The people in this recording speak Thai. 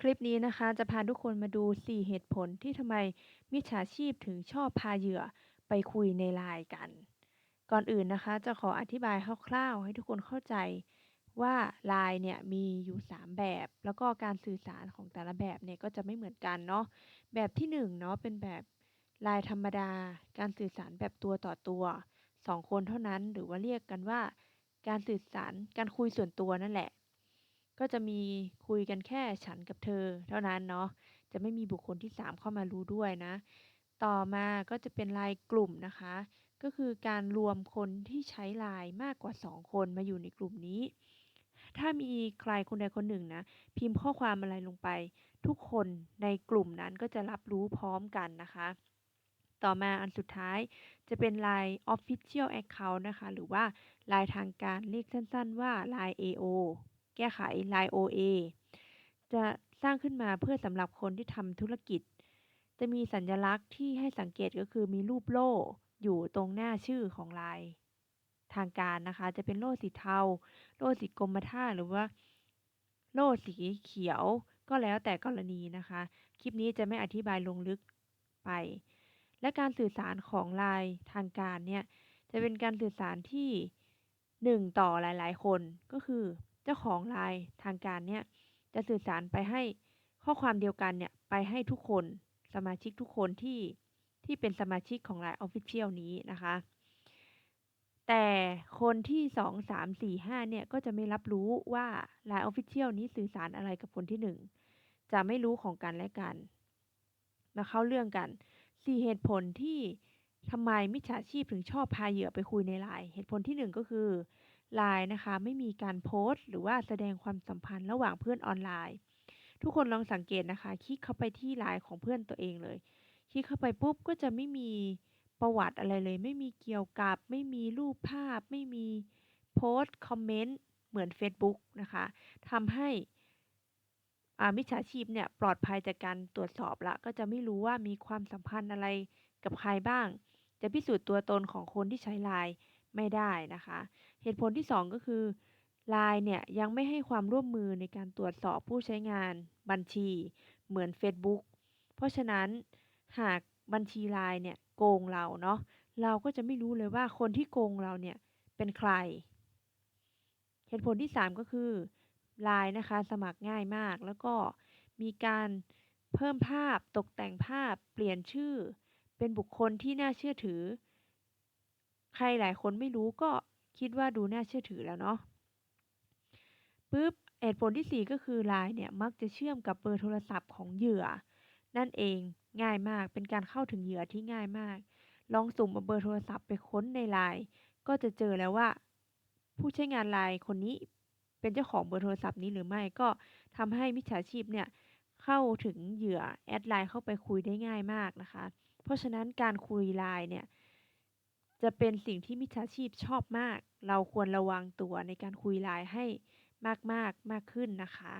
คลิปนี้นะคะจะพาทุกคนมาดู 4 เหตุผลที่ทำไมมิจฉาชีพถึงชอบพาเหยื่อไปคุยในไลน์กัน ก่อนอื่นนะคะ จะขออธิบายคร่าวๆ ให้ทุกคนเข้าใจว่าไลน์เนี่ยมีอยู่ 3 แบบ แล้วก็การสื่อสารของแต่ละแบบเนี่ยก็จะไม่เหมือนกันเนาะแบบที่1เนาะเป็นแบบไลน์ธรรมดา การสื่อสารแบบตัวต่อตัว 2 คนเท่านั้นหรือว่าเรียกกันว่า การสื่อสารการคุยส่วนตัวนั่นแหละ ก็จะมีคุยกันแค่ฉันกับเธอเท่านั้นเนาะ จะไม่มีบุคคลที่ 3 เข้ามารู้ด้วยนะ ต่อมาก็จะเป็นไลน์กลุ่มนะคะ ก็คือการรวมคนที่ใช้ไลน์มากกว่า 2 คนมาอยู่ในกลุ่มนี้ ถ้ามีใครคนใดคนหนึ่งนะ พิมพ์ข้อความอะไรลงไป ทุกคนในกลุ่มนั้นก็จะรับรู้พร้อมกันนะคะ ต่อมาอันสุดท้ายจะเป็น Line Official Account นะคะ หรือว่า Line ทางการเรียกสั้น ๆ ว่า Line AO แก้ไข Line OA จะสร้างขึ้นมาเพื่อสำหรับคนที่ทำธุรกิจ จะมีสัญลักษณ์ที่ให้สังเกตก็คือมีรูปโล่อยู่ตรงหน้าชื่อของไลน์ทางการนะคะ จะเป็นโล่สีเทา โล่สีกรมท่าหรือว่า โล่สีเขียวก็แล้วแต่กรณีนะคะ คลิปนี้จะไม่อธิบายลงลึกไป และการสื่อสารของไลน์ทางการเนี่ย จะเป็นการสื่อสารที่หนึ่งต่อหลาย ๆ คนก็คือ เจ้าของไลน์ทางการเนี่ยจะสื่อสารไปให้ข้อความเดียวกันเนี่ยไปให้ทุกคนสมาชิกทุกคนที่ที่เป็นสมาชิกของไลน์ออฟฟิเชียลนี้นะคะ แต่คนที่สองสามสี่ห้าเนี่ยก็จะไม่รับรู้ว่าไลน์ออฟฟิเชียลนี้สื่อสารอะไรกับคนที่หนึ่งจะไม่รู้ของกันและกันมาเข้าเรื่องกันสี่เหตุผลที่ทำไมมิจฉาชีพถึงชอบพาเหยื่อไปคุยในไลน์เหตุผลที่หนึ่งก็คือ ไลน์นะคะ ไม่มีการโพสต์ หรือว่าแสดงความสัมพันธ์ระหว่างเพื่อนออนไลน์ ทุกคนลองสังเกตนะคะ คลิกเข้าไปที่ไลน์ของเพื่อนตัวเองเลย คลิกเข้าไปปุ๊บก็จะไม่มีประวัติอะไรเลย ไม่มีเกี่ยวกับ ไม่มีรูปภาพ ไม่มีโพสต์คอมเมนต์เหมือน Facebook นะคะทำให้มิจฉาชีพเนี่ยปลอดภัยจากการตรวจสอบละ ก็จะไม่รู้ว่ามีความสัมพันธ์อะไรกับใครบ้าง จะพิสูจน์ตัวตนของคนที่ใช้ไลน์ไม่ได้นะคะ เหตุผลที่ 2 ก็คือ Line เนี่ยยังไม่ให้ความร่วมมือในการตรวจสอบผู้ใช้งานบัญชีเหมือน Facebook เพราะฉะนั้นหากบัญชี Line เนี่ยโกงเราเนาะเราก็จะไม่รู้เลยว่าคนที่โกงเราเนี่ยเป็นใคร เหตุผลที่ 3 ก็คือ Line นะคะสมัครง่ายมาก แล้วก็มีการเพิ่มภาพตกแต่งภาพเปลี่ยนชื่อ เป็นบุคคลที่น่าเชื่อถือ ใครหลายคนไม่รู้ก็ คิดว่าดูน่าเชื่อถือแล้วเนาะปุ๊บเหตุผลที่ 4 ก็คือ Line เนี่ยมักจะเชื่อมกับเบอร์โทรศัพท์ของเหยื่อ นั่นเองง่ายมากเป็นการเข้าถึงเหยื่อที่ง่ายมาก ลองสุ่มเบอร์โทรศัพท์ไปค้นใน Line ก็จะเจอแล้วว่า ผู้ใช้งาน Line คนนี้เป็นเจ้าของเบอร์โทรศัพท์นี้หรือไม่ก็ทำให้มิจฉาชีพเนี่ยเข้าถึงเหยื่อแอดไลน์เข้าไปคุยได้ง่ายมากนะคะ เพราะฉะนั้นการคุยไลน์เนี่ย จะเป็นสิ่งที่มิจฉาชีพชอบมาก เราควรระวังตัวในการคุยไลน์ให้มาก ๆ มากขึ้นนะคะ